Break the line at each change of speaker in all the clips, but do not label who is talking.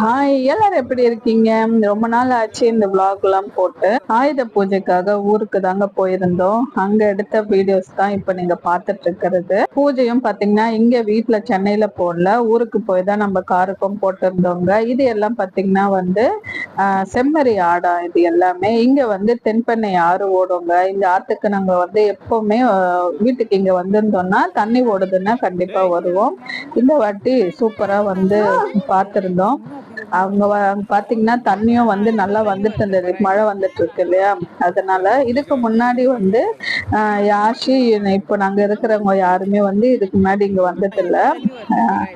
Hi எல்லாரும் எப்படி இருக்கீங்க? ரொம்ப நாள் ஆச்சு இந்த விளாக் எல்லாம் போட்டு. ஆயுத பூஜைக்காக ஊருக்கு தாங்க போயிருந்தோம். அங்க எடுத்த வீடியோஸ் தான் இப்ப நீங்க பாத்துட்டு இருக்கிறது. பூஜையும் பாத்தீங்கன்னா இங்க வீட்டுல சென்னையில போடல. ஊருக்கு போய் தான் நம்ம காருக்கும் போட்டிருந்தோங்க. இது எல்லாம் பாத்தீங்கன்னா வந்து செம்மறி ஆடா இது எல்லாமே. இங்க வந்து தென்பெண்ணை ஆறு ஓடுங்க. இந்த ஆத்துக்கு நாங்க வந்து எப்பவுமே வீட்டுக்கு இங்க வந்திருந்தோம்னா தண்ணி ஓடுதுன்னா கண்டிப்பா வருவோம். இந்த வாட்டி சூப்பரா வந்து பார்த்திருந்தோம். அங்க பாத்தீங்கன்னா தண்ணியும் வந்து நல்லா வந்துட்டு இருந்தது. மழை வந்துட்டு இருக்கு இல்லையா? அதனால இதுக்கு முன்னாடி வந்து ஆஹ் யாஷி இப்போ நாங்க இருக்கிறவங்க யாருமே வந்து இதுக்கு முன்னாடி இங்க வந்ததில்லை. இல்ல ஆஹ்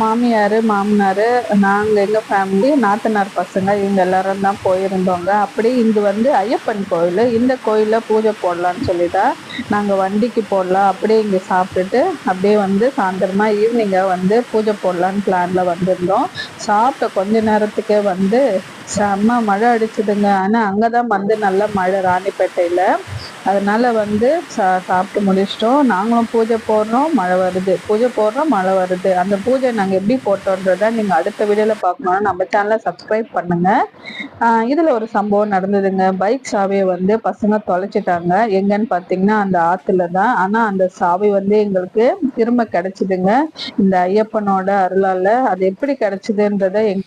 மாமியார் மாமனார் நாங்கள் எங்கள் ஃபேமிலி நாத்தனார் பசங்க இவங்க எல்லாரும் தான் போயிருந்தோங்க. அப்படி இங்க வந்து ஐயப்பன் கோயில். இந்த கோயிலில் பூஜை போடலான்னு சொல்லி தான் நாங்கள் வண்டிக்கு போடலாம். அப்படியே இங்கே சாப்பிட்டுட்டு அப்படியே வந்து சாயந்தரமாக ஈவினிங்காக வந்து பூஜை போடலான்னு பிளானில் வந்திருந்தோம். சாப்பிட்ட கொஞ்ச நேரத்துக்கே வந்து செம்ம மழை அடிச்சுதுங்க. அங்கே தான் வந்து நல்ல மழை ராணிப்பேட்டையில். அதனால் வந்து சா சாப்பிட்டு முடிச்சிட்டோம். நாங்களும் பூஜை போடுறோம் மழை வருது. பூஜை போடுறோம் மழை வருது. அந்த பூஜை நாங்கள் எப்படி போட்டோன்றத நீங்கள் அடுத்த வீடியோவில் பார்க்கணும்னா நம்ம சேனலை சப்ஸ்கிரைப் பண்ணுங்க. இதில் ஒரு சம்பவம் நடந்ததுங்க. பைக் சாவியை வந்து பசங்க தொலைச்சிட்டாங்க. எங்கன்னு பார்த்தீங்கன்னா அந்த ஆற்றுல தான். ஆனால் அந்த சாவி வந்து எங்களுக்கு திரும்ப கிடைச்சிதுங்க. இந்த ஐயப்பனோட அருளால் அது எப்படி கிடச்சிதுன்றதை எங்க